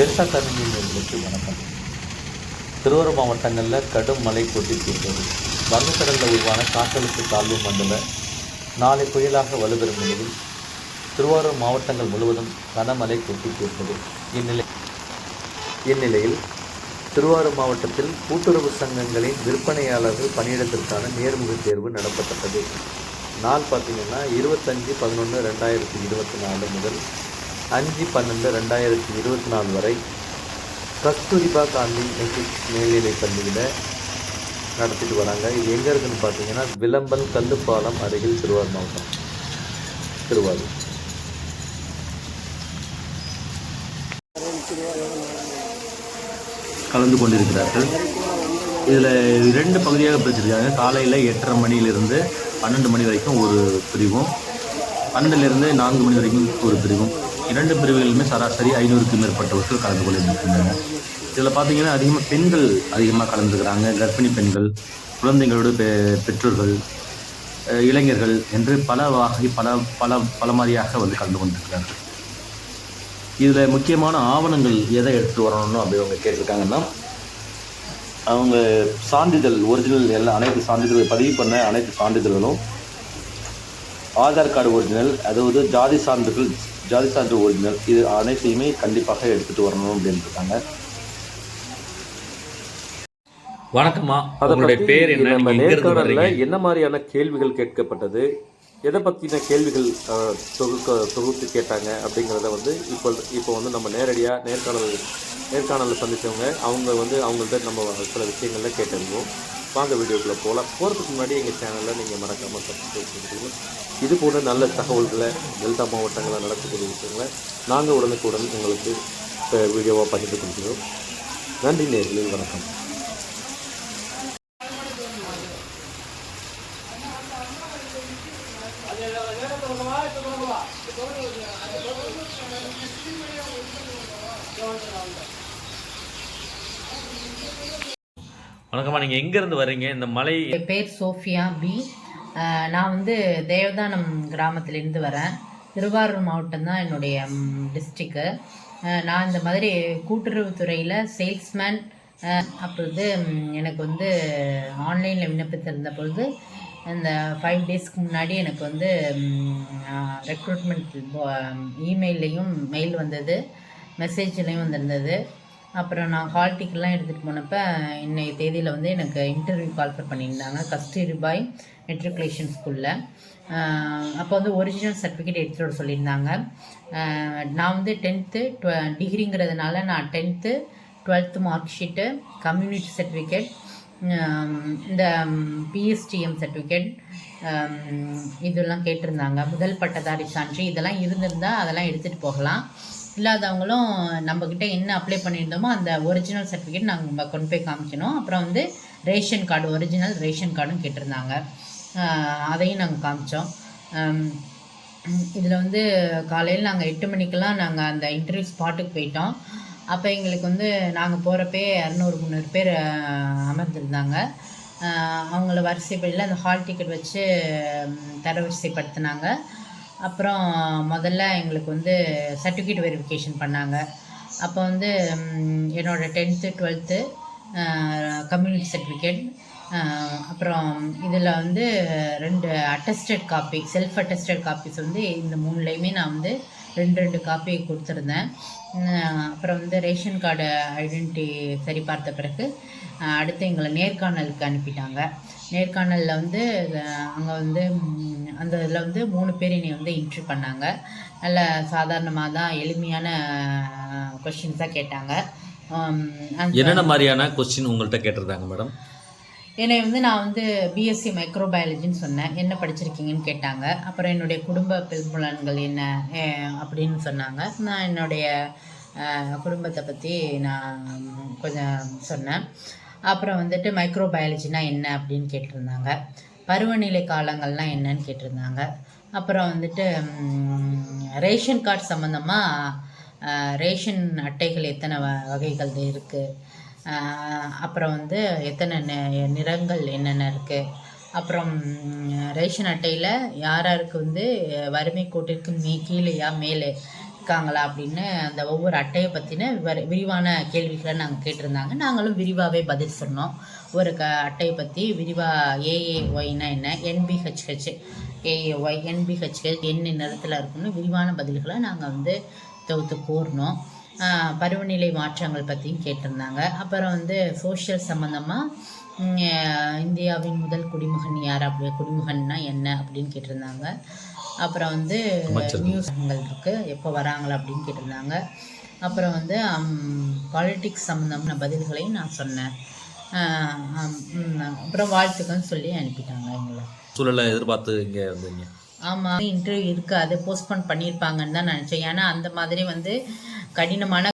Delta கணினி வணக்கம். திருவாரூர் மாவட்டங்களில் கடும் மழை கொட்டி தீர்ந்தது வங்கக்கடலில் உருவான காற்றழுத்த தாழ்வு மண்டல நாளை புயலாக வலுப்பெறும் நிலையில் திருவாரூர் மாவட்டங்கள் முழுவதும் கனமழை கொட்டி தீர்ந்தது இந்நிலை இந்நிலையில் திருவாரூர் மாவட்டத்தில் கூட்டுறவு சங்கங்களின் விற்பனையாளர்கள் பணியிடத்திற்கான நேர்முக தேர்வு நடத்தப்பட்டது. நாள் பார்த்தீங்கன்னா இருபத்தஞ்சி பதினொன்று ரெண்டாயிரத்தி இருபத்தி நாலு முதல் அஞ்சு பன்னெண்டு ரெண்டாயிரத்தி இருபத்தி நாலு வரை கஸ்தூரிபா காந்தி மெட்ரிக் மேல்நிலைப் பள்ளியில் நடத்திட்டு வராங்க. இது எங்கே இருக்குன்னு பார்த்தீங்கன்னா விளம்பன் கல்லுப்பாலம் அருகில் திருவாரூர் மாவட்டம். திருவாரூர். கலந்து கொண்டிருக்கிறார்கள். இதில் ரெண்டு பகுதியாக பிரிச்சிருக்காங்க. காலையில் எட்டரை மணியிலிருந்து பன்னெண்டு மணி வரைக்கும் ஒரு பிரிவும். பன்னெண்டுலேருந்து நான்கு மணி வரைக்கும் ஒரு பிரிவும். இரண்டு பிரிவுகளிலுமே சராசரி ஐநூறுக்கும் மேற்பட்டவர்கள் கலந்து கொண்டிருக்கின்றனர். இதில் பார்த்தீங்கன்னா அதிகமாக பெண்கள் அதிகமாக கலந்துக்கிறாங்க கர்ப்பிணி பெண்கள் குழந்தைங்களோட பெ பெற்றோர்கள் இளைஞர்கள் என்று பல வகை பல பல பல மாதிரியாக வந்து கலந்து கொண்டிருக்கிறார்கள். இதில் முக்கியமான ஆவணங்கள் எதை எடுத்துகிட்டு வரணும்னு அப்படி அவங்க கேட்டிருக்காங்கன்னா அவங்க சான்றிதழ் ஒரிஜினல் எல்லாம் அனைத்து சான்றிதழ் பதிவு பண்ண அனைத்து சான்றிதழ்களும் ஆதார் கார்டு ஒரிஜினல் அதாவது ஜாதி சான்றிதழ் ஜாதி சான்று ஒரிஜினல். இது அனைத்தையுமே கண்டிப்பாக எடுத்துகிட்டு வரணும் அப்படின்னு இருக்காங்க. வணக்கம்மா. உங்களுடைய பேர் என்ன? என்ன மாதிரியான கேள்விகள் கேட்கப்பட்டது? எதை பற்றின கேள்விகள் தொகுக்க தொகுத்து கேட்டாங்க அப்படிங்கிறத வந்து இப்போ இப்போ வந்து நம்ம நேரடியாக நேர்காணல் நேர்காணலில் சந்தித்தவங்க அவங்க வந்து அவங்கள்ட்ட நம்ம சில விஷயங்கள்ல கேட்டிருந்தோம் வாங்க வீடியோக்குள்ளே போகலாம் போகிறதுக்கு முன்னாடி எங்கள் சேனலில் நீங்கள் மறக்காமல் சப்ஸ்கிரைப் பண்ணிக்கணும் இது போன்ற நல்ல தகவல்களை டெல்டா மாவட்டங்களில் நடக்கக்கூடிய விஷயங்களை நாங்கள் உடனுக்குடன் உங்களுக்கு வீடியோவாக பகிர்ந்து கொடுக்கிறோம் நன்றி நேர்களில் வணக்கம். வணக்கம்மா. நீங்கள் எங்கேருந்து வரீங்க வர்றீங்க? இந்த மலை என் பேர் சோஃபியா பி. நான் வந்து தேவதானம் கிராமத்திலேருந்து வரேன். திருவாரூர் மாவட்டம் தான் என்னுடைய டிஸ்ட்ரிக்கு நான் இந்த மாதிரி கூட்டுறவுத்துறையில் சேல்ஸ்மேன் அப்பொழுது எனக்கு வந்து ஆன்லைனில் விண்ணப்பித்திருந்த பொழுது இந்த ஃபைவ் டேஸ்க்கு முன்னாடி எனக்கு வந்து ரெக்ரூட்மெண்ட் இமெயிலையும் மெயில் வந்தது. மெசேஜ்லேயும் வந்திருந்தது. அப்புறம் நான் ஹால் டிக்கெட்லாம் எடுத்துகிட்டு போனப்போ இன்றைய தேதியில் வந்து எனக்கு இன்டர்வியூ கால்ஃபர் பண்ணியிருந்தாங்க. கஸ்தூரிபாய் மெட்ரிகுலேஷன் ஸ்கூலில் அப்போ வந்து ஒரிஜினல் சர்டிஃபிகேட் எடுத்துகிட்டு வர சொல்லியிருந்தாங்க. நான் வந்து டென்த்து டுவ டிகிரிங்கிறதுனால நான் tenth twelfth mark sheet community certificate இந்த பிஎஸ்டிஎம் சர்டிஃபிகேட் இதெல்லாம் கேட்டிருந்தாங்க. முதல் பட்டதாரி சான்று இதெல்லாம் இருந்திருந்தால் அதெல்லாம் எடுத்துகிட்டு போகலாம். இல்லாதவங்களும் நம்மக்கிட்ட என்ன அப்ளை பண்ணியிருந்தோமோ அந்த ஒரிஜினல் சர்டிஃபிகேட் நாங்கள் கொண்டு போய் காமிக்கணும். அப்புறம் வந்து ரேஷன் கார்டு ஒரிஜினல் ரேஷன் கார்டும் கேட்டிருந்தாங்க. அதையும் நாங்கள் காமிச்சோம். இதில் வந்து காலையில் நாங்கள் எட்டு மணிக்கெல்லாம் நாங்கள் அந்த இன்டர்வியூ ஸ்பாட்டுக்கு போயிட்டோம். அப்போ எங்களுக்கு வந்து நாங்கள் போகிறப்பே இரநூறு முந்நூறு பேர் அமர்ந்திருந்தாங்க. அவங்கள வரிசைப்படியில் அந்த ஹால் டிக்கெட் வச்சு தரவரிசைப்படுத்தினாங்க. அப்புறம் முதல்ல எங்களுக்கு வந்து சர்டிஃபிகேட் வெரிஃபிகேஷன் பண்ணாங்க. அப்போ வந்து என்னோடய டென்த்து டுவெல்த்து கம்யூனிட்டி சர்டிஃபிகேட் அப்புறம் இதில் வந்து ரெண்டு attested copy self attested copies வந்து இந்த மூணுலேயுமே நான் வந்து ரெண்டு ரெண்டு காப்பி கொடுத்துருந்தேன். அப்புறம் வந்து ரேஷன் கார்டு ஐடென்டிட்டி சரி பார்த்த பிறகு அடுத்து எங்களை நேர்காணலுக்கு அனுப்பிட்டாங்க. நேர்காணலில் வந்து அங்கே வந்து அந்த இதில் வந்து மூணு பேர் என்னை வந்து இன்ட்ரி பண்ணாங்க. நல்ல சாதாரணமாக தான் எளிமையான கொஷின்ஸாக கேட்டாங்க. என்னென்ன மாதிரியான கொஸ்டின் உங்கள்கிட்ட கேட்டிருந்தாங்க மேடம் என்னை வந்து நான் வந்து பிஎஸ்சி மைக்ரோபயாலஜின்னு சொன்னேன். என்ன படிச்சிருக்கீங்கன்னு கேட்டாங்க. அப்புறம் என்னுடைய குடும்ப பின்புலன்கள் என்ன அப்படின்னு சொன்னாங்க. நான் என்னுடைய குடும்பத்தை பற்றி நான் கொஞ்சம் சொன்னேன். அப்புறம் வந்துட்டு மைக்ரோபயாலஜினா என்ன அப்படின்னு கேட்டிருந்தாங்க. பருவநிலை காலங்கள்லாம் என்னன்னு கேட்டிருந்தாங்க. அப்புறம் வந்துட்டு ரேஷன் கார்டு சம்மந்தமாக ரேஷன் அட்டைகள் எத்தனை வ- வகைகள் இருக்குது அப்புறம் வந்து எத்தனை நி- நிறங்கள் என்னென்ன இருக்குது அப்புறம் ரேஷன் அட்டையில் யார் யாருக்கு வந்து வறுமை கோட்டிற்கு மீ கீழேயா மேலே இருக்காங்களா அப்படின்னு அந்த ஒவ்வொரு அட்டையை பற்றின விவர விரிவான கேள்விகளை நாங்கள் கேட்டிருந்தாங்க. நாங்களும் விரிவாகவே பதில் சொன்னோம். ஒரு க அட்டையை பற்றி விரிவாக ஏஏஒய்னா என்ன என்பிஹெச்ஹெச் ஏஏஒய் என்பிஹெச்ஹெச் என்ன நிறத்தில் இருக்குன்னு விரிவான பதில்களை நாங்கள் வந்து தொகுத்து கூறினோம். பருவநிலை மாற்றங்கள் பற்றியும் கேட்டிருந்தாங்க. அப்புறம் வந்து சோஷியல் சம்மந்தமாக இந்தியாவின் முதல் குடிமகன் யார் அப்படி குடிமகன்னா என்ன அப்படின்னு கேட்டிருந்தாங்க. அப்புறம் வந்து நியூஸ்கள் இருக்குது எப்போ வராங்களா அப்படின்னு கேட்டிருந்தாங்க. அப்புறம் வந்து பாலிட்டிக்ஸ் சம்மந்தமான பதில்களையும் நான் சொன்னேன். அப்புறம் வாழ்த்துக்கள்னு சொல்லி அனுப்பிட்டாங்க எங்களை. சூழலை எதிர்பார்த்து இங்கே வந்தீங்க. ஆமாம் இன்டர்வியூ இருக்காது போஸ்ட்போன் பண்ணியிருப்பாங்கன்னு தான் நினச்சேன். ஏன்னா அந்த மாதிரி வந்து கடினமான